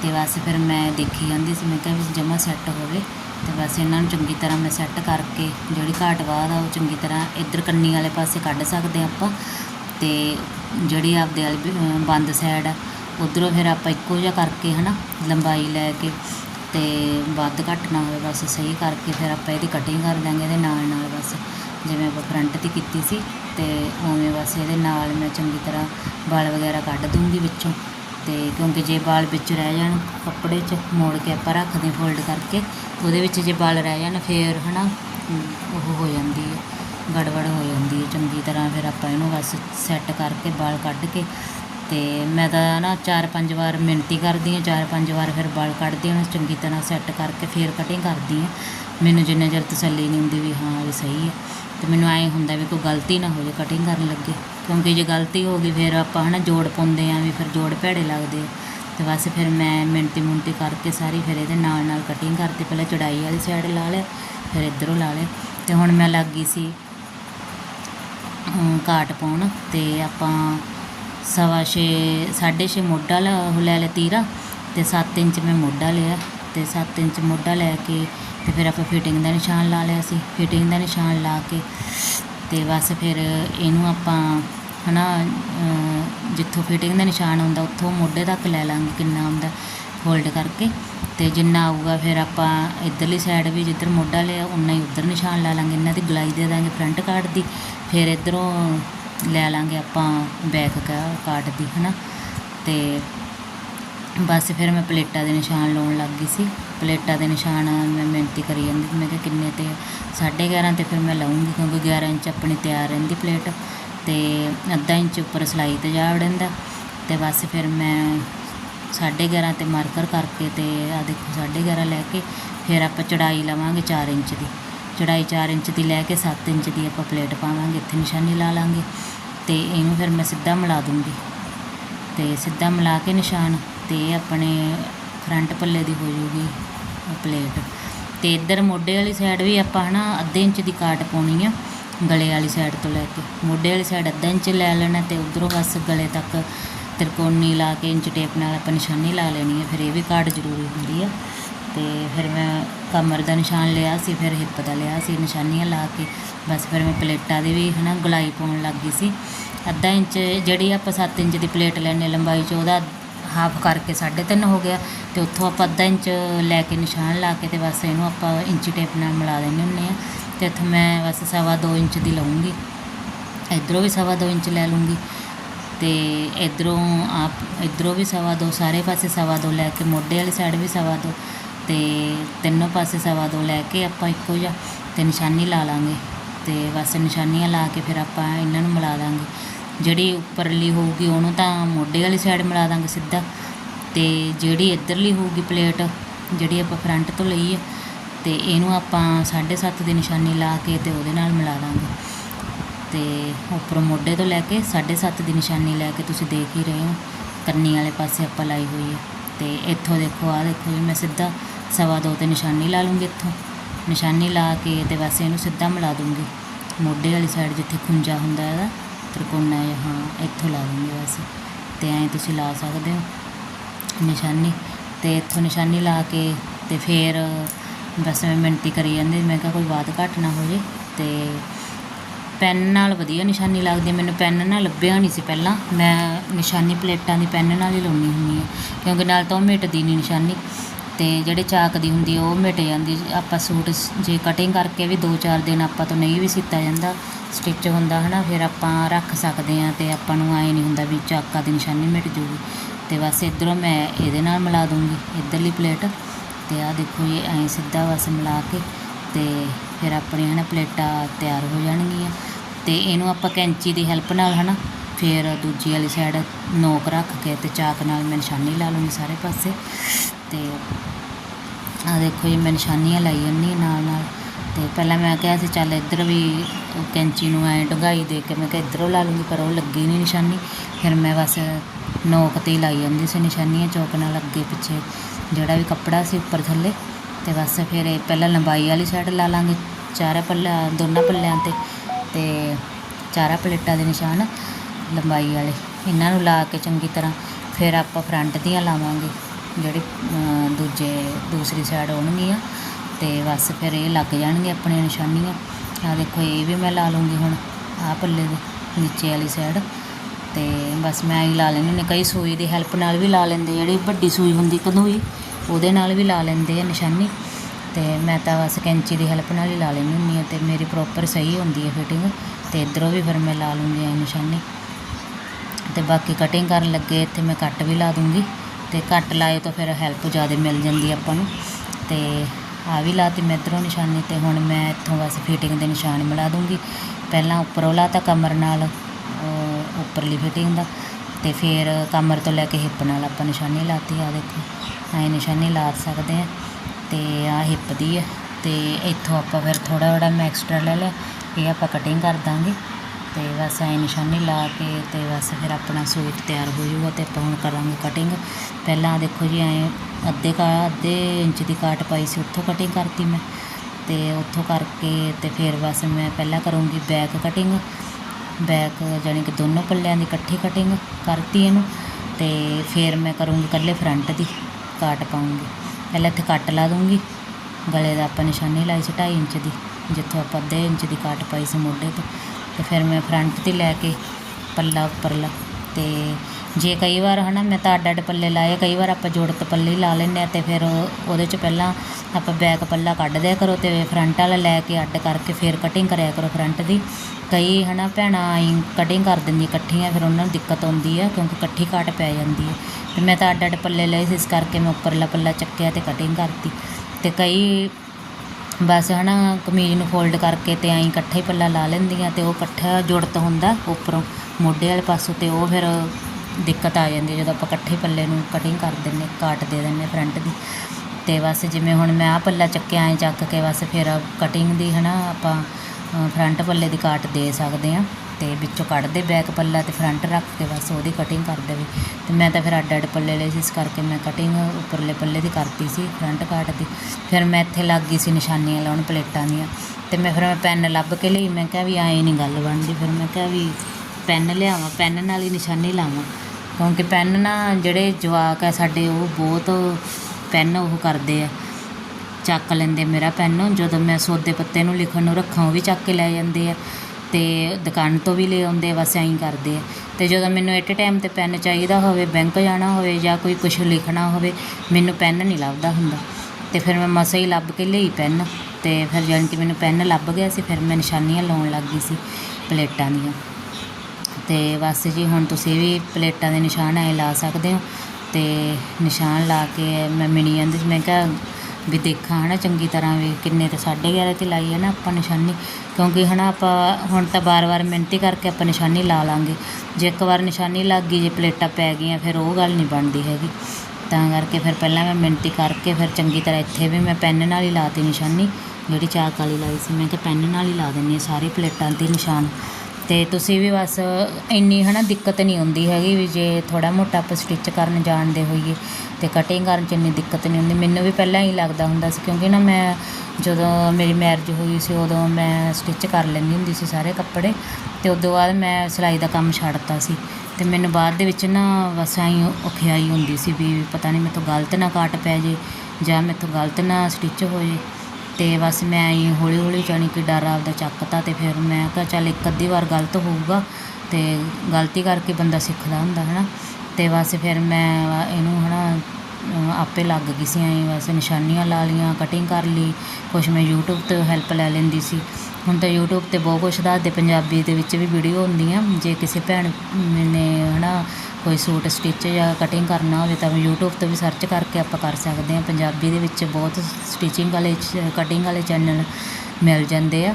ਤੇ ਬਸ ਫਿਰ ਮੈਂ ਦੇਖੀ ਜਾਂਦੀ ਸੀ, ਮੈਂ ਕਿਹਾ ਵੀ ਜਮਾ ਸੈੱਟ ਹੋਵੇ। ਤੇ ਬਸ ਇਹਨਾਂ ਨੂੰ ਚੰਗੀ ਤਰ੍ਹਾਂ ਮੈਂ ਸੈੱਟ ਕਰਕੇ ਜਿਹੜੀ ਘਾਟ ਬਾਅਦ ਆ, ਉਹ ਚੰਗੀ ਤਰ੍ਹਾਂ ਇੱਧਰ ਕੰਨੀ ਵਾਲੇ ਪਾਸੇ ਕੱਢ ਸਕਦੇ ਆਪਾਂ ਤੇ ਜਿਹੜੀ ਆਪਦੇ ਵਾਲੀ ਬੰਦ ਸਾਈਡ ਆ, ਉਧਰੋਂ ਫਿਰ ਆਪਾਂ ਇੱਕੋ ਜਿਹਾ ਕਰਕੇ ਹਨਾ ਲੰਬਾਈ ਲੈ ਕੇ ਤੇ ਵੱਧ ਘੱਟ ਨਾ ਹੋਵੇ, ਬਸ ਸਹੀ ਕਰਕੇ ਫਿਰ ਆਪਾਂ ਇਹਦੀ ਕਟਿੰਗ ਕਰ ਦਾਂਗੇ ਇਹਦੇ ਨਾਲ ਨਾਲ ਬਸ। ਜਿਵੇਂ ਆਪਾਂ ਫਰੰਟ ਦੀ ਕੀਤੀ ਸੀ ਤੇ ਉਵੇਂ ਬਸ ਇਹਦੇ ਨਾਲ ਮੈਂ ਚੰਗੀ ਤਰ੍ਹਾਂ ਵਾਲ ਵਗੈਰਾ ਕੱਢ ਦੂੰਗੀ ਵਿੱਚੋਂ। ਤੇ ਕਿਉਂਕਿ ਜੇ ਵਾਲ ਵਿੱਚ ਰਹਿ ਜਾਣ ਕੱਪੜੇ 'ਚ ਮੋੜ ਕੇ ਆਪਾਂ ਰੱਖਦੇ ਫੋਲਡ ਕਰਕੇ ਉਹਦੇ ਵਿੱਚ ਜੇ ਵਾਲ ਰਹਿ ਜਾਣ ਫਿਰ ਹਨਾ ਅਮ, ਉਹ ਹੋ ਜਾਂਦੀ ਹੈ ਗੜਬੜ ਹੋ ਜਾਂਦੀ ਹੈ। ਚੰਗੀ ਤਰ੍ਹਾਂ ਫਿਰ ਆਪਾਂ ਇਹਨੂੰ ਬਸ ਸੈੱਟ ਕਰਕੇ ਵਾਲ ਕੱਢ ਕੇ ਤੇ ਮੈਂ ਤਾਂ ਨਾ ਚਾਰ ਪੰਜ ਵਾਰ ਮਿਹਨਤੀ ਕਰਦੀ ਹਾਂ ਚਾਰ ਪੰਜ ਵਾਰ ਫਿਰ ਵਾਲ ਕੱਢਦੀ ਹਾਂ ਚੰਗੀ ਤਰ੍ਹਾਂ ਸੈੱਟ ਕਰਕੇ ਫਿਰ ਕਟਿੰਗ ਕਰਦੀ ਹਾਂ। ਮੈਨੂੰ ਜਿੰਨਾ ਚਿਰ ਤਸੱਲੀ ਨਹੀਂ ਹੁੰਦੀ ਵੀ ਹਾਂ ਇਹ ਸਹੀ ਹੈ ਤੇ ਮੈਨੂੰ ਐਂ ਹੁੰਦਾ ਵੀ ਕੋਈ ਗਲਤੀ ਨਾ ਹੋ ਜਾਵੇ ਕਟਿੰਗ ਕਰਨ ਲੱਗੇ। ਕਿਉਂਕਿ ਜੇ ਗਲਤੀ ਹੋ ਗਈ ਫਿਰ ਆਪਾਂ ਹਨਾ ਜੋੜ ਪਾਉਂਦੇ ਆਂ ਵੀ ਫਿਰ ਜੋੜ ਭੈੜੇ ਲੱਗਦੇ ਆ। ਤੇ ਬਸ ਫਿਰ ਮੈਂ ਮਿਣਤੀ ਮੁਣਤੀ ਕਰਕੇ ਸਾਰੀ ਫਿਰ ਇਹਦੇ ਨਾਲ ਨਾਲ ਕਟਿੰਗ ਕਰਤੀ। ਪਹਿਲਾਂ ਚੜਾਈ ਵਾਲੀ ਸਾਈਡ ਲਾ ਲਿਆ, ਫਿਰ ਇੱਧਰੋਂ ਲਾ ਲਿਆ। ਤੇ ਹੁਣ ਮੈਂ ਲੱਗ ਗਈ ਸੀ ਕਾਟ ਪਾਉਣ। ਤੇ ਆਪਾਂ ਸਵਾ ਛੇ, ਸਾਢੇ ਛੇ ਮੋਢਾ ਲੈ ਲਿਆ ਤੀਰਾ। ਤੇ 7 ਇੰਚ ਮੈਂ ਮੋਢਾ ਲਿਆ। ਤੇ 7 ਇੰਚ ਮੋਢਾ ਲੈ ਕੇ ਤੇ ਫਿਰ ਆਪਾਂ ਫਿਟਿੰਗ ਦਾ ਨਿਸ਼ਾਨ ਲਾ ਲਿਆ ਸੀ। ਫਿਟਿੰਗ ਦਾ ਨਿਸ਼ਾਨ ਲਾ ਕੇ ਤੇ ਬਸ ਫਿਰ ਇਹਨੂੰ ਆਪਾਂ ਹਨਾ ਅਮ, ਜਿੱਥੋਂ ਫਿਟਿੰਗ ਦਾ ਨਿਸ਼ਾਨ ਹੁੰਦਾ ਉੱਥੋਂ ਮੋਢੇ ਤੱਕ ਲੈ ਲਾਂਗੇ ਕਿੰਨਾ ਆਉਂਦਾ ਫੋਲਡ ਕਰਕੇ। ਤੇ ਜਿੰਨਾ ਆਊਗਾ ਫਿਰ ਆਪਾਂ ਇੱਧਰਲੀ ਸਾਈਡ ਵੀ ਜਿੱਧਰ ਮੋਢਾ ਲਿਆ ਉਨਾ ਹੀ ਉੱਧਰ ਨਿਸ਼ਾਨ ਲਾ ਲਾਂਗੇ। ਇਹਨਾਂ ਦੀ ਗਲਾਈ ਦੇ ਦਾਂਗੇ ਫਰੰਟ ਕਾਟ ਦੀ ਫਿਰ ਇੱਧਰੋਂ ਲੈ ਲਾਂਗੇ ਆਪਾਂ ਬੈਕ ਕਾਟ ਦੀ ਹਨਾ। ਤੇ ਬਸ ਫਿਰ ਮੈਂ ਪਲੇਟਾਂ ਦੇ ਨਿਸ਼ਾਨ ਲਾਉਣ ਲੱਗ ਗਈ ਸੀ। ਪਲੇਟਾਂ ਦੇ ਨਿਸ਼ਾਨ ਮੈਂ ਮਿਹਨਤੀ ਕਰੀ ਜਾਂਦੀ ਸੀ। ਮੈਂ ਕਿਹਾ ਕਿੰਨੇ ਤੇ 11.5 ਤੇ ਫਿਰ ਮੈਂ ਲਾਉਂਗੀ ਕਿਉਂਕਿ 11 ਇੰਚ ਆਪਣੀ ਤਿਆਰ ਰਹਿੰਦੀ ਪਲੇਟ। ਤੇ ਅੱਧਾ ਇੰਚ ਉੱਪਰ ਸਲਾਈ ਤੇ ਜਾ ਵੜਦਾ ਤੇ ਬਸ ਫਿਰ ਮੈਂ 11.5 ਤੇ ਮਾਰਕਰ ਕਰਕੇ ਤੇ ਆ ਦੇਖੋ 11.5 ਲੈ ਕੇ ਫਿਰ ਆਪਾਂ ਚੜਾਈ ਲਵਾਂਗੇ 4 ਇੰਚ ਦੀ। ਚੜਾਈ 4 ਇੰਚ ਦੀ ਲੈ ਕੇ 7 ਇੰਚ ਦੀ ਆਪਾਂ ਪਲੇਟ ਪਾਵਾਂਗੇ, ਇੱਥੇ ਨਿਸ਼ਾਨੀ ਲਾ ਲਾਂਗੇ ਤੇ ਇਹਨੂੰ ਫਿਰ ਮੈਂ ਸਿੱਧਾ ਮਿਲਾ ਦੂੰਗੀ। ਤੇ ਸਿੱਧਾ ਮਿਲਾ ਕੇ ਨਿਸ਼ਾਨ ਤੇ ਆਪਣੇ ਫਰੰਟ ਪੱਲੇ ਦੀ ਹੋ ਜੂਗੀ ਪਲੇਟ। ਤੇ ਇੱਧਰ ਮੋਢੇ ਵਾਲੀ ਸਾਈਡ ਵੀ ਆਪਾਂ ਹਨਾ ਅੱਧੇ ਇੰਚ ਦੀ ਕਾਟ ਪਾਉਣੀ ਆ। ਗਲੇ ਵਾਲੀ ਸਾਈਡ ਤੋਂ ਲੈ ਕੇ। ਮੋਢੇ ਵਾਲੀ ਸਾਈਡ ਅੱਧਾ ਇੰਚ ਲੈ ਲੈਣਾ ਤੇ ਉਧਰੋਂ ਬਸ ਗਲੇ ਤੱਕ ਤਿਰਕੋਣੀ ਲਾ ਕੇ, ਇੰਚ ਟੇਪ ਨਾਲ ਆਪਾਂ ਨਿਸ਼ਾਨੀ ਲਾ ਲੈਣੀ ਹੈ। ਫਿਰ ਇਹ ਵੀ ਕਾਟ ਜ਼ਰੂਰੀ ਹੁੰਦੀ ਆ। ਤੇ ਫਿਰ ਮੈਂ ਕਮਰ ਦਾ ਨਿਸ਼ਾਨ ਲਿਆ ਸੀ, ਫਿਰ ਹਿੱਪ ਦਾ ਲਿਆ ਸੀ, ਨਿਸ਼ਾਨੀਆਂ ਲਾ ਕੇ। ਬਸ ਫਿਰ ਮੈਂ ਪਲੇਟਾਂ ਦੀ ਵੀ ਹਨਾ ਗਲਾਈ ਪਾਉਣ ਲੱਗ ਗਈ ਸੀ। ਅੱਧਾ ਇੰਚ ਜਿਹੜੀ ਆਪਾਂ 7 ਇੰਚ ਦੀ ਪਲੇਟ ਲੈਣੇ ਲੰਬਾਈ ਚ, ਉਹਦਾ ਹਾਫ ਕਰਕੇ 3.5 ਹੋ ਗਿਆ। ਤੇ ਉੱਥੋਂ ਆਪਾਂ ਅੱਧਾ ਇੰਚ ਲੈ ਕੇ ਨਿਸ਼ਾਨ ਲਾ ਕੇ ਤੇ ਬਸ ਇਹਨੂੰ ਆਪਾਂ ਇੰਚੀ ਟੇਪ ਨਾਲ ਮਿਲਾ ਦਿੰਦੇ ਹੁੰਦੇ ਆ ਤੇ ਇੱਥੋਂ ਮੈਂ ਬਸ ਸਵਾ ਦੋ ਇੰਚ ਦੀ ਲਵਾਂਗੀ ਇਧਰੋਂ ਵੀ ਸਵਾ ਦੋ ਇੰਚ ਲੈ ਲੂੰਗੀ ਤੇ ਇਧਰੋਂ ਆਪ, ਇਧਰੋਂ ਵੀ ਸਵਾ ਦੋ, ਸਾਰੇ ਪਾਸੇ ਸਵਾ ਦੋ ਲੈ ਕੇ, ਮੋਢੇ ਵਾਲੀ ਸਾਈਡ ਵੀ ਸਵਾ ਦੋ ਤੇ ਤਿੰਨੋਂ ਪਾਸੇ ਸਵਾ ਦੋ ਲੈ ਕੇ ਆਪਾਂ ਇੱਕੋ ਜਿਹਾ ਤੇ ਨਿਸ਼ਾਨੀ ਲਾ ਲਾਂਗੇ ਤੇ ਬਸ ਨਿਸ਼ਾਨੀਆਂ ਲਾ ਕੇ ਫਿਰ ਆਪਾਂ ਇਹਨਾਂ ਨੂੰ ਮਿਲਾ ਦਾਂਗੇ। ਜਿਹੜੀ ਉੱਪਰਲੀ ਹੋਊਗੀ ਉਹਨੂੰ ਤਾਂ ਮੋਢੇ ਵਾਲੀ ਸਾਈਡ ਮਿਲਾ ਦਾਂਗੇ ਸਿੱਧਾ ਤੇ ਜਿਹੜੀ ਇੱਧਰਲੀ ਹੋਊਗੀ ਪਲੇਟ ਜਿਹੜੀ ਆਪਾਂ ਫਰੰਟ ਤੋਂ ਲਈ ਹੈ ਅਤੇ ਇਹਨੂੰ ਆਪਾਂ 7.5 ਦੀ ਨਿਸ਼ਾਨੀ ਲਾ ਕੇ ਤੇ ਉਹਦੇ ਨਾਲ ਮਿਲਾ ਦਾਂਗੇ। ਤੇ ਉੱਪਰੋਂ ਮੋਢੇ ਤੋਂ ਲੈ ਕੇ 7.5 ਦੀ ਨਿਸ਼ਾਨੀ ਲੈ ਕੇ ਤੁਸੀਂ ਦੇਖ ਹੀ ਰਹੇ ਹੋ ਕੰਨੀ ਵਾਲੇ ਪਾਸੇ ਆਪਾਂ ਲਾਈ ਹੋਈ ਹੈ। ਤੇ ਇੱਥੋਂ ਦੇਖੋ ਆ ਦੇਖੋ ਜੀ ਮੈਂ ਸਿੱਧਾ ਸਵਾ ਦੋ ਤੇ ਨਿਸ਼ਾਨੀ ਲਾ ਲੂੰਗੀ ਇੱਥੋਂ। ਨਿਸ਼ਾਨੀ ਲਾ ਕੇ ਤੇ ਬਸ ਇਹਨੂੰ ਸਿੱਧਾ ਮਿਲਾ ਦੂੰਗੀ। ਮੋਢੇ ਵਾਲੀ ਸਾਈਡ ਜਿੱਥੇ ਖੁੰਝਾ ਹੁੰਦਾ ਇਹਦਾ ਤ੍ਰਿਕੋਣਾ ਜਿਹਾ, ਹਾਂ ਇੱਥੋਂ ਲਾ ਦੂੰਗੀ ਬਸ। ਤੇ ਐਂ ਤੁਸੀਂ ਲਾ ਸਕਦੇ ਹੋ ਨਿਸ਼ਾਨੀ। ਤੇ ਇੱਥੋਂ ਨਿਸ਼ਾਨੀ ਲਾ ਕੇ ਤੇ ਫਿਰ ਬਸ ਮੈਂ ਮਿਣਤੀ ਕਰੀ ਜਾਂਦੀ, ਮੈਂ ਕਿਹਾ ਕੋਈ ਬਾਤ ਘੱਟ ਨਾ ਹੋ ਜੇ ਤੇ ਪੈਨ ਨਾਲ ਵਧੀਆ ਨਿਸ਼ਾਨੀ ਲੱਗਦੀ ਮੈਨੂੰ ਪੈਨ ਨਾਲ ਲੱਭਿਆ ਨਹੀਂ ਸੀ ਪਹਿਲਾਂ। ਮੈਂ ਨਿਸ਼ਾਨੀ ਪਲੇਟਾਂ ਦੀ ਪੈਨ ਨਾਲ ਹੀ ਲਾਉਣੀ ਹੁੰਦੀ ਹੈ ਕਿਉਂਕਿ ਨਾਲ ਤਾਂ ਉਹ ਮਿਟਦੀ ਨਹੀਂ ਨਿਸ਼ਾਨੀ। ਤੇ ਜਿਹੜੇ ਚਾਕ ਦੀ ਹੁੰਦੀ ਆ, ਉਹ ਮਿਟ ਜਾਂਦੀ। ਆਪਾਂ ਸੂਟ ਜੇ ਕਟਿੰਗ ਕਰਕੇ ਵੀ 2-4 ਦਿਨ ਆਪਾਂ ਤੋਂ ਨਹੀਂ ਵੀ ਸੀਤਾ ਜਾਂਦਾ ਸਟਿਚ ਹੁੰਦਾ ਹਨਾ, ਫਿਰ ਆਪਾਂ ਰੱਖ ਸਕਦੇ ਆ ਤੇ ਆਪਾਂ ਨੂੰ ਐ ਨਹੀਂ ਹੁੰਦਾ ਵੀ ਚਾਕਾਂ ਦੀ ਨਿਸ਼ਾਨੀ ਮਿਟ ਜੂਗੀ। ਤੇ ਬਸ ਇਧਰੋਂ ਮੈਂ ਇਹਦੇ ਨਾਲ ਮਿਲਾ ਦੂੰਗੀ, ਇਧਰਲੀ ਪਲੇਟ। ਤੇ ਆ ਦੇਖੋ ਇਹ ਐਂ ਸਿੱਧਾ ਬਸ ਮਿਲਾ ਕੇ ਤੇ ਫਿਰ ਆਪਣੀਆਂ ਹਨਾ ਪਲੇਟਾਂ ਤਿਆਰ ਹੋ ਜਾਣਗੀਆਂ। ਤੇ ਇਹਨੂੰ ਆਪਾਂ ਕੈਂਚੀ ਦੀ ਹੈਲਪ ਨਾਲ ਹਨਾ ਫਿਰ ਦੂਜੀ ਵਾਲੀ ਸਾਈਡ ਨੋਕ ਰੱਖ ਕੇ ਤੇ ਚਾਕ ਨਾਲ ਮੈਂ ਨਿਸ਼ਾਨੀ ਲਾ ਲੂੰਗੀ ਸਾਰੇ ਪਾਸੇ। ਤੇ ਆ ਦੇਖੋ ਜੀ, ਮੈਂ ਨਿਸ਼ਾਨੀਆਂ ਲਾਈ ਜਾਂਦੀ ਨਾਲ ਨਾਲ। ਤੇ ਪਹਿਲਾਂ ਮੈਂ ਕਿਹਾ ਸੀ, ਚੱਲ ਇੱਧਰ ਵੀ ਕੈਂਚੀ ਨੂੰ ਐਂ ਡੁੰਗਾਈ ਦੇ ਕੇ ਮੈਂ ਕਿਹਾ ਇੱਧਰੋਂ ਲਾ ਲੂੰਗੀ, ਪਰ ਉਹ ਲੱਗੀ ਨਹੀਂ ਨਿਸ਼ਾਨੀ। ਫਿਰ ਮੈਂ ਬਸ ਨੋਕ ਤੇ ਹੀ ਲਾਈ ਜਾਂਦੀ ਸੀ ਨਿਸ਼ਾਨੀਆਂ, ਚੌਕ ਨਾਲ ਅੱਗੇ ਪਿੱਛੇ। ਜਿਹੜਾ ਵੀ ਕੱਪੜਾ ਸੀ ਉੱਪਰ ਥੱਲੇ, ਤੇ ਬਸ ਫਿਰ ਇਹ ਪਹਿਲਾਂ ਲੰਬਾਈ ਵਾਲੀ ਸਾਈਡ ਲਾ ਲਾਂਗੇ, ਚਾਰੇ ਪੱਲੇ ਦੋਨਾਂ ਪੱਲਿਆਂ ਤੇ ਤੇ ਚਾਰਾਂ ਪਲੇਟਾਂ ਦੇ ਨਿਸ਼ਾਨ, ਲੰਬਾਈ ਵਾਲੇ। ਇਹਨਾਂ ਨੂੰ ਲਾ ਕੇ ਚੰਗੀ ਤਰ੍ਹਾਂ ਫਿਰ ਆਪਾਂ ਫਰੰਟ ਦੀਆਂ ਲਾਵਾਂਗੇ, ਜਿਹੜੀ ਦੂਜੇ, ਦੂਸਰੀ ਸਾਈਡ ਹੋਣਗੀਆਂ ਤੇ ਬਸ ਫਿਰ ਇਹ ਲੱਗ ਜਾਣਗੇ ਆਪਣੀਆਂ ਨਿਸ਼ਾਨੀਆਂ। ਆ ਦੇਖੋ, ਇਹ ਵੀ ਮੈਂ ਲਾ ਲੂੰਗੀ ਹੁਣ, ਆਹ ਪੱਲੇ ਦੇ, ਨੀਚੇ ਵਾਲੀ ਸਾਈਡ ਤੇ ਬਸ ਮੈਂ ਹੀ ਲਾ ਲੈਂਦੀ ਹੁੰਦੀ ਕਈ ਸੂਈ ਦੀ ਹੈਲਪ ਨਾਲ ਵੀ ਲਾ ਲੈਂਦੇ ਜਿਹੜੀ ਵੱਡੀ ਸੂਈ ਹੁੰਦੀ ਕਦੂਈ ਉਹਦੇ ਨਾਲ ਵੀ ਲਾ ਲੈਂਦੇ ਆ ਨਿਸ਼ਾਨੀ। ਤੇ ਮੈਂ ਤਾਂ ਬਸ ਕੈਂਚੀ ਦੀ ਹੈਲਪ ਨਾਲ ਹੀ ਲਾ ਲੈਂਦੀ ਹੁੰਦੀ ਹਾਂ ਤੇ ਮੇਰੀ ਪ੍ਰੋਪਰ ਸਹੀ ਹੁੰਦੀ ਹੈ ਫਿਟਿੰਗ ਤੇ ਇਧਰੋਂ ਵੀ ਫਿਰ ਮੈਂ ਲਾ ਲੂੰਗੀ ਐ ਨਿਸ਼ਾਨੀ। ਤੇ ਬਾਕੀ ਕਟਿੰਗ ਕਰਨ ਲੱਗੇ, ਇੱਥੇ ਮੈਂ ਕੱਟ ਵੀ ਲਾ ਦੂੰਗੀ। ਤੇ ਕੱਟ ਲਾਏ ਤਾਂ ਫਿਰ ਹੈਲਪ ਜ਼ਿਆਦਾ ਮਿਲ ਜਾਂਦੀ ਆਪਾਂ ਨੂੰ। ਤੇ ਆ ਵੀ ਲਾਤੀ ਮੈਂ ਇੱਧਰੋਂ ਨਿਸ਼ਾਨੀ ਤੇ ਹੁਣ ਮੈਂ ਇੱਥੋਂ ਬਸ ਫਿਟਿੰਗ ਦੇ ਨਿਸ਼ਾਨ ਮਿਲਾ ਦੂੰਗੀ। ਪਹਿਲਾਂ ਉੱਪਰੋਂ ਲਾਤਾ ਕਮਰ ਨਾਲ। ਉੱਪਰਲੀ ਫਿਟਿੰਗ ਦਾ ਤੇ ਫਿਰ ਕਮਰ ਤੋਂ ਲੈ ਕੇ ਹਿੱਪ ਨਾਲ ਆਪਾਂ ਨਿਸ਼ਾਨੀ ਲਾਤੀ ਆ ਦੇਖੋ। ਐਂ ਨਿਸ਼ਾਨੀ ਲਾ ਸਕਦੇ ਆ। ਤੇ ਆ ਹਿੱਪ ਦੀ ਹੈ ਤੇ ਇੱਥੋਂ ਆਪਾਂ ਫਿਰ ਥੋੜਾ ਥੋੜਾ ਮੈਂ ਐਕਸਟਰਾ ਲੈ ਲਿਆ। ਇਹ ਆਪਾਂ ਕਟਿੰਗ ਕਰ ਦਾਂਗੇ। ਤੇ ਬਸ ਐ ਨਿਸ਼ਾਨੀ ਲਾ ਕੇ ਤੇ ਬਸ ਫਿਰ ਆਪਣਾ ਸੂਟ ਤਿਆਰ ਹੋ ਜਾਊਗਾ ਤੇ ਆਪਾਂ ਹੁਣ ਕਰਾਂਗੇ ਕਟਿੰਗ ਪਹਿਲਾਂ ਦੇਖੋ ਜੀ, ਐ ਅੱਧੇ ਕਾ, ਅੱਧੇ ਇੰਚ ਦੀ ਕਾਟ ਪਾਈ ਸੀ, ਉੱਥੋਂ ਕਟਿੰਗ ਕਰਤੀ ਮੈਂ। ਤੇ ਉੱਥੋਂ ਕਰਕੇ ਤੇ ਫਿਰ ਬਸ ਮੈਂ ਪਹਿਲਾਂ ਕਰੂੰਗੀ ਬੈਕ ਕਟਿੰਗ ਬੈਕ ਜਾਣੀ ਕਿ ਦੋਨੋਂ ਪੱਲਿਆਂ ਦੀ ਇਕੱਠੀ ਕਟਿੰਗ ਕਰਤੀ ਇਹਨੂੰ ਤੇ ਫਿਰ ਮੈਂ ਕਰੂੰਗੀ ਇਕੱਲੇ ਫਰੰਟ ਦੀ ਕਾਟ ਪਾਉਂਗੀ। ਪਹਿਲਾਂ ਇੱਥੇ ਕੱਟ ਲਾ ਦੂੰਗੀ ਗਲੇ ਦਾ ਆਪਾਂ ਨਿਸ਼ਾਨੀ ਲਾਈ ਸੀ 2.5 ਇੰਚ ਦੀ, ਜਿੱਥੋਂ ਆਪਾਂ ਅੱਧੇ ਇੰਚ ਦੀ ਕਾਟ ਪਾਈ ਸੀ ਮੋਢੇ ਤੋਂ। ਤੇ ਫਿਰ ਮੈਂ ਫਰੰਟ ਤੇ ਲੈ ਕੇ ਪੱਲਾ ਉੱਪਰਲਾ ਤੇ ਜੇ ਕਈ ਵਾਰ ਹੈ ਨਾ ਮੈਂ ਤਾਂ ਅੱਡ ਅੱਡ ਪੱਲੇ ਲਾਏ, ਕਈ ਵਾਰ ਆਪਾਂ ਜੋੜਤ ਪੱਲੇ ਹੀ ਲਾ ਲੈਂਦੇ ਹਾਂ ਅਤੇ ਫਿਰ ਉਹਦੇ ਚ ਪਹਿਲਾਂ ਆਪਾਂ ਬੈਕ ਪੱਲਾ ਕੱਢ ਦਿਆ ਕਰੋ ਅਤੇ ਫਰੰਟ ਵਾਲਾ ਲੈ ਕੇ ਅੱਡ ਕਰਕੇ ਫਿਰ ਕਟਿੰਗ ਕਰਿਆ ਕਰੋ ਫਰੰਟ ਦੀ। ਕਈ ਹੈ ਨਾ ਭੈਣਾਂ ਆਈ ਕਟਿੰਗ ਕਰ ਦਿੰਦੀ ਇਕੱਠੀਆਂ, ਫਿਰ ਉਹਨਾਂ ਨੂੰ ਦਿੱਕਤ ਆਉਂਦੀ ਹੈ ਕਿਉਂਕਿ ਇਕੱਠੀ ਕਾਟ ਪੈ ਜਾਂਦੀ ਹੈ ਤੇ ਮੈਂ ਤਾਂ ਅੱਡ ਅੱਡ ਪੱਲੇ ਲਏ ਸੀ, ਇਸ ਕਰਕੇ ਮੈਂ ਉੱਪਰਲਾ ਪੱਲਾ ਚੱਕਿਆ ਅਤੇ ਕਟਿੰਗ ਕਰਤੀ। ਅਤੇ ਕਈ ਬਸ ਹਨਾ ਕਮੀਜ਼ ਨੂੰ ਫੋਲਡ ਕਰਕੇ ਤੇ ਐਂ ਇਕੱਠਾ ਹੀ ਪੱਲਾ ਲਾ ਲੈਂਦੀਆਂ ਤੇ ਉਹ ਇਕੱਠਾ ਜੁੜਤ ਹੁੰਦਾ ਉੱਪਰੋਂ, ਮੋਢੇ ਵਾਲੇ ਪਾਸੋਂ ਤੇ ਉਹ ਫਿਰ ਦਿੱਕਤ ਆ ਜਾਂਦੀ ਜਦੋਂ ਆਪਾਂ ਇਕੱਠੇ ਪੱਲੇ ਨੂੰ ਕਟਿੰਗ ਕਰ ਦਿੰਨੇ ਕਾਟ ਦੇ ਦਿੰਨੇ ਫਰੰਟ ਦੀ। ਤੇ ਬਸ ਜਿਵੇਂ ਹੁਣ ਮੈਂ ਆਹ ਪੱਲਾ ਚੱਕਿਆ ਐਂ ਚੱਕ ਕੇ ਬਸ ਫਿਰ ਕਟਿੰਗ ਦੀ ਹਨਾ ਆਪਾਂ ਫਰੰਟ ਪੱਲੇ ਦੀ ਕਾਟ ਦੇ ਸਕਦੇ ਆ ਤੇ ਵਿੱਚੋਂ ਕੱਢ ਦੇ ਬੈਕ ਪੱਲਾ ਤੇ ਫਰੰਟ ਰੱਖ ਕੇ ਬਸ ਉਹਦੀ ਕਟਿੰਗ ਕਰ ਦੇਵੇ। ਤੇ ਮੈਂ ਤਾਂ ਫਿਰ ਅੱਡ ਅੱਡ ਪੱਲੇ ਲਏ ਸੀ, ਇਸ ਕਰਕੇ ਮੈਂ ਕਟਿੰਗ ਉੱਪਰਲੇ ਪੱਲੇ ਦੀ ਕਰਤੀ ਸੀ ਫਰੰਟ ਕਾਟ ਦੀ। ਫਿਰ ਮੈਂ ਇੱਥੇ ਲੱਗ ਗਈ ਸੀ ਨਿਸ਼ਾਨੀਆਂ ਲਾਉਣ ਪਲੇਟਾਂ ਦੀਆਂ। ਤੇ ਮੈਂ ਫਿਰ ਮੈਂ ਪੈਨ ਲੱਭ ਕੇ ਲਈ, ਮੈਂ ਕਿਹਾ ਵੀ ਐਂ ਨਹੀਂ ਗੱਲ ਬਣਦੀ। ਫਿਰ ਮੈਂ ਕਿਹਾ ਵੀ ਪੈਨ ਲਿਆਵਾਂ ਪੈਨ ਨਾਲ ਹੀ ਨਿਸ਼ਾਨੀ ਲਾਵਾਂ। ਕਿਉਂਕਿ ਪੈੱਨ ਨਾ ਜਿਹੜੇ ਜਵਾਕ ਹੈ ਸਾਡੇ, ਉਹ ਬਹੁਤ ਪੈੱਨ ਉਹ ਕਰਦੇ ਆ। ਚੱਕ ਲੈਂਦੇ ਮੇਰਾ ਪੈੱਨ ਜਦੋਂ ਮੈਂ ਸੌਦੇ ਪੱਤੇ ਨੂੰ ਲਿਖਣ ਨੂੰ ਰੱਖਾਂ, ਉਹ ਵੀ ਚੱਕ ਕੇ ਲੈ ਜਾਂਦੇ ਆ ਤੇ ਦੁਕਾਨ ਤੋਂ ਵੀ ਲੈ ਆਉਂਦੇ ਬਸ ਐਂ ਹੀ ਕਰਦੇ ਆ। ਤੇ ਜਦੋਂ ਮੈਨੂੰ ਐਟ ਟਾਈਮ ਤੇ ਪੈੱਨ ਚਾਹੀਦਾ ਹੋਵੇ, ਬੈਂਕ ਜਾਣਾ ਹੋਵੇ ਜਾਂ ਕੋਈ ਕੁਝ ਲਿਖਣਾ ਹੋਵੇ, ਮੈਨੂੰ ਪੈੱਨ ਨਹੀਂ ਲੱਭਦਾ ਹੁੰਦਾ। ਤੇ ਫਿਰ ਮੈਂ ਮਸਾ ਹੀ ਲੱਭ ਕੇ ਲਈ ਪੈੱਨ, ਤੇ ਫਿਰ ਜਾਣੀ ਕਿ ਮੈਨੂੰ ਪੈੱਨ ਲੱਭ ਗਿਆ ਸੀ, ਫਿਰ ਮੈਂ ਨਿਸ਼ਾਨੀਆਂ ਲਾਉਣ ਲੱਗ ਗਈ ਸੀ ਪਲੇਟਾਂ ਦੀਆਂ। ਤੇ ਬਸ ਜੀ, ਹੁਣ ਤੁਸੀਂ ਵੀ ਪਲੇਟਾਂ ਦੇ ਨਿਸ਼ਾਨ ਐ ਲਾ ਸਕਦੇ ਹੋ ਤੇ ਨਿਸ਼ਾਨ ਲਾ ਕੇ ਮੈਂ ਮਿਣੀ ਜਾਂਦੀ ਸੀ, ਮੈਂ ਕਿਹਾ ਵੀ ਦੇਖਾਂ ਹਨਾ ਚੰਗੀ ਤਰ੍ਹਾਂ ਵੀ ਕਿੰਨੇ ਤੇ 11.5 ਤੇ ਲਾਈ ਹੈ ਨਾ ਆਪਾਂ ਨਿਸ਼ਾਨੀ, ਕਿਉਂਕਿ ਹਨਾ ਆਪਾਂ ਹੁਣ ਤਾਂ ਬਾਰ-ਬਾਰ ਮਿਹਨਤੀ ਕਰਕੇ ਆਪਾਂ ਨਿਸ਼ਾਨੀ ਲਾ ਲਾਂਗੇ। ਜੇ ਇੱਕ ਵਾਰ ਨਿਸ਼ਾਨੀ ਲੱਗ ਗਈ, ਜੇ ਪਲੇਟਾਂ ਪੈ ਗਈਆਂ, ਫਿਰ ਉਹ ਗੱਲ ਨਹੀਂ ਬਣਦੀ ਹੈਗੀ। ਤਾਂ ਕਰਕੇ ਫਿਰ ਪਹਿਲਾਂ ਮੈਂ ਮਿਹਨਤੀ ਕਰਕੇ ਫਿਰ ਚੰਗੀ ਤਰ੍ਹਾਂ ਇੱਥੇ ਵੀ ਮੈਂ ਪੈਨ ਨਾਲ ਹੀ ਲਾਤੀ ਨਿਸ਼ਾਨੀ, ਜਿਹੜੀ ਚਾਕ ਵਾਲੀ ਲਾਈ ਸੀ, ਮੈਂ ਕਿਹਾ ਪੈਨ ਨਾਲ ਹੀ ਲਾ ਦਿੰਦੀ ਹਾਂ ਸਾਰੀ ਪਲੇਟਾਂ ਤੇ ਨਿਸ਼ਾਨ। ਤੇ ਤੁਸੀਂ ਵੀ ਬਸ ਇੰਨੀ ਹਨਾ ਦਿੱਕਤ ਨਹੀਂ ਹੁੰਦੀ ਹੈਗੀ ਵੀ ਜੇ ਥੋੜਾ ਮੋਟਾ ਆਪਾਂ ਸਟਿਚ ਕਰਨ ਜਾਣਦੇ ਹੋਈਏ ਤੇ ਕਟਿੰਗ ਕਰਨ ਚ ਇੰਨੀ ਦਿੱਕਤ ਨਹੀਂ ਹੁੰਦੀ। ਮੈਨੂੰ ਵੀ ਪਹਿਲਾਂ ਹੀ ਲੱਗਦਾ ਹੁੰਦਾ ਸੀ ਕਿਉਂਕਿ ਨਾ ਮੈਂ ਜਦੋਂ ਮੇਰੀ ਮੈਰਿਜ ਹੋਈ ਸੀ ਉਦੋਂ ਮੈਂ ਸਟਿਚ ਕਰ ਲੈਂਦੀ ਹੁੰਦੀ ਸੀ ਸਾਰੇ ਕੱਪੜੇ ਤੇ ਉਦੋਂ ਬਾਅਦ ਮੈਂ ਸਿਲਾਈ ਦਾ ਕੰਮ ਛੱਡਤਾ ਸੀ ਤੇ ਮੈਨੂੰ ਬਾਅਦ ਦੇ ਵਿੱਚ ਨਾ ਬਸ ਆਈ ਔਖਿਆਈ ਹੁੰਦੀ ਸੀ ਵੀ ਪਤਾ ਨਹੀਂ ਮੇਥੋਂ ਗਲਤ ਨਾ ਕਾਟ ਪੈ ਜੇ ਜਾਂ ਮੇਥੋਂ ਗਲਤ ਨਾ ਸਟਿਚ ਹੋ ਜੇ। ਅਤੇ ਬਸ ਮੈਂ ਆਈ ਹੌਲੀ ਹੌਲੀ ਜਾਣੀ ਕਿ ਡਰ ਆਪਦਾ ਚੱਕਤਾ ਅਤੇ ਫਿਰ ਮੈਂ ਕਿਹਾ ਚੱਲ ਇੱਕ ਅੱਧੀ ਵਾਰ ਗਲਤ ਹੋਊਗਾ ਅਤੇ ਗਲਤੀ ਕਰਕੇ ਬੰਦਾ ਸਿੱਖਦਾ ਹੁੰਦਾ ਹੈ ਨਾ ਅਤੇ ਬਸ ਫਿਰ ਮੈਂ ਇਹਨੂੰ ਹੈ ਨਾ ਆਪੇ ਲੱਗ ਗਈ ਸੀ ਐਂ, ਬਸ ਨਿਸ਼ਾਨੀਆਂ ਲਾ ਲਈਆਂ ਕਟਿੰਗ ਕਰ ਲਈ, ਕੁਛ ਮੈਂ ਯੂਟਿਊਬ ਤੋਂ ਹੈਲਪ ਲੈ ਲੈਂਦੀ ਸੀ। ਹੁਣ ਤਾਂ ਯੂਟਿਊਬ ਤੇ ਬਹੁਤ ਕੁਛ ਦੱਸਦੇ, ਪੰਜਾਬੀ ਦੇ ਵਿੱਚ ਵੀ ਵੀਡੀਓ ਹੁੰਦੀਆਂ, ਜੇ ਕਿਸੇ ਭੈਣ ਨੇ ਹੈ ਨਾ ਕੋਈ ਸੂਟ ਸਟਿਚ ਜਾਂ ਕਟਿੰਗ ਕਰਨਾ ਹੋਵੇ ਤਾਂ YouTube ਤੋਂ ਵੀ ਸਰਚ ਕਰਕੇ ਆਪਾਂ ਕਰ ਸਕਦੇ ਹਾਂ। ਪੰਜਾਬੀ ਦੇ ਵਿੱਚ ਬਹੁਤ ਸਟਿਚਿੰਗ ਵਾਲੇ ਕਟਿੰਗ ਵਾਲੇ ਚੈਨਲ ਮਿਲ ਜਾਂਦੇ ਆ।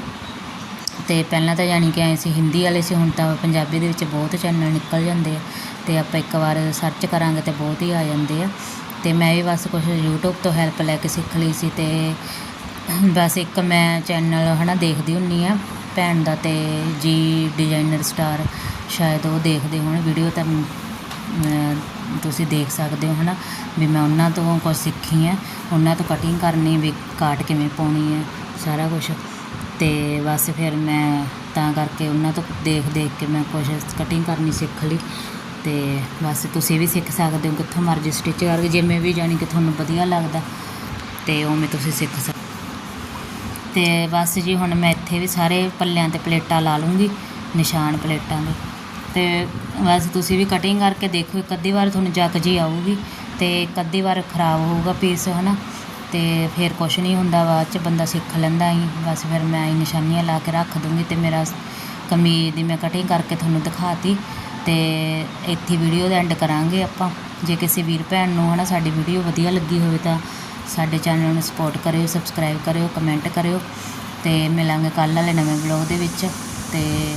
ਤੇ ਪਹਿਲਾਂ ਤਾਂ ਯਾਨੀ ਕਿ ਆਏ ਸੀ, ਹਿੰਦੀ ਵਾਲੇ ਸੀ, ਹੁਣ ਤਾਂ ਪੰਜਾਬੀ ਦੇ ਵਿੱਚ ਬਹੁਤ ਚੈਨਲ ਨਿਕਲ ਜਾਂਦੇ ਆ। ਤੇ ਆਪਾਂ ਇੱਕ ਵਾਰ ਸਰਚ ਕਰਾਂਗੇ ਤੇ ਬਹੁਤ ਹੀ ਆ ਜਾਂਦੇ ਆ। ਤੇ ਮੈਂ ਵੀ ਬਸ ਕੁਝ YouTube ਤੋਂ ਹੈਲਪ ਲੈ ਕੇ ਸਿੱਖ ਲਈ ਸੀ ਤੇ ਬਸ ਇੱਕ ਮੈਂ ਚੈਨਲ ਹਨਾ ਦੇਖਦੀ ਹੁੰਨੀ ਆ ਭੈਣ ਦਾ ਤੇ ਜੀ ਡਿਜ਼ਾਈਨਰ ਸਟਾਰ ਸ਼ਾਇਦ ਉਹ ਦੇਖਦੇ ਹੋਣ ਵੀਡੀਓ ਤਾਂ ਤੁਸੀਂ ਦੇਖ ਸਕਦੇ ਹੋ ਹਨਾ ਵੀ ਮੈਂ ਉਹਨਾਂ ਤੋਂ ਕੁਝ ਸਿੱਖੀ ਹੈ ਉਹਨਾਂ ਤੋਂ ਕਟਿੰਗ ਕਰਨੀ ਵੀ ਕਾਟ ਕਿਵੇਂ ਪਾਉਣੀ ਹੈ ਸਾਰਾ ਕੁਝ ਤੇ ਬਸ ਫਿਰ ਮੈਂ ਤਾਂ ਕਰਕੇ ਉਹਨਾਂ ਤੋਂ ਦੇਖ ਦੇਖ ਕੇ ਮੈਂ ਕੁਝ ਕਟਿੰਗ ਕਰਨੀ ਸਿੱਖ ਲਈ। ਤੇ ਬਸ ਤੁਸੀਂ ਵੀ ਸਿੱਖ ਸਕਦੇ ਹੋ, ਕਿੱਥੋਂ ਮਰਜ਼ੀ ਸਟਿਚ ਕਰਕੇ ਜਿਵੇਂ ਵੀ ਜਾਣੀ ਕਿ ਤੁਹਾਨੂੰ ਵਧੀਆ ਲੱਗਦਾ, ਤੇ ਉਵੇਂ ਤੁਸੀਂ ਸਿੱਖ ਸਕਦੇ ਤੇ ਬਸ ਜੀ ਹੁਣ ਮੈਂ ਇੱਥੇ ਵੀ ਸਾਰੇ ਪੱਲਿਆਂ ਤੇ ਪਲੇਟਾਂ ਲਾ ਲੂੰਗੀ ਨਿਸ਼ਾਨ ਪਲੇਟਾਂ ਦੇ। ਤੇ ਬਸ ਤੁਸੀਂ ਵੀ ਕਟਿੰਗ ਕਰਕੇ ਦੇਖੋ, ਇੱਕ ਅੱਧੀ ਵਾਰ ਤੁਹਾਨੂੰ ਜੱਕ ਜੀ ਆਊਗੀ ਤੇ ਇੱਕ ਅੱਧੀ ਵਾਰ ਖਰਾਬ ਹੋਊਗਾ ਪੀਸ ਹਨਾ? ਤੇ ਫਿਰ ਕੁਛ ਨਹੀਂ ਹੁੰਦਾ, ਬਾਅਦ ਚ ਬੰਦਾ ਸਿੱਖ ਲੈਂਦਾ ਹੀ। ਬਸ ਫਿਰ ਮੈਂ ਹੀ ਨਿਸ਼ਾਨੀਆਂ ਲਾ ਕੇ ਰੱਖ ਦੂੰਗੀ ਤੇ ਮੇਰਾ ਕਮੀਜ਼ ਦੀ ਮੈਂ ਕਟਿੰਗ ਕਰਕੇ ਤੁਹਾਨੂੰ ਦਿਖਾਤੀ ਤੇ ਇੱਥੇ ਵੀਡੀਓ ਦਾ ਐਂਡ ਕਰਾਂਗੇ ਆਪਾਂ। ਜੇ ਕਿਸੇ ਵੀਰ ਭੈਣ ਨੂੰ, ਹਨਾ, ਸਾਡੀ ਵੀਡੀਓ ਵਧੀਆ ਲੱਗੀ ਹੋਵੇ ਤਾਂ ਸਾਡੇ ਚੈਨਲ ਨੂੰ ਸਪੋਰਟ ਕਰਿਓ ਸਬਸਕ੍ਰਾਈਬ ਕਰਿਓ ਕਮੈਂਟ ਕਰਿਓ ਤੇ ਮਿਲਾਂਗੇ ਕੱਲ੍ਹ ਵਾਲੇ ਨਵੇਂ ਵਲੌਗ ਦੇ ਵਿੱਚ ਤੇ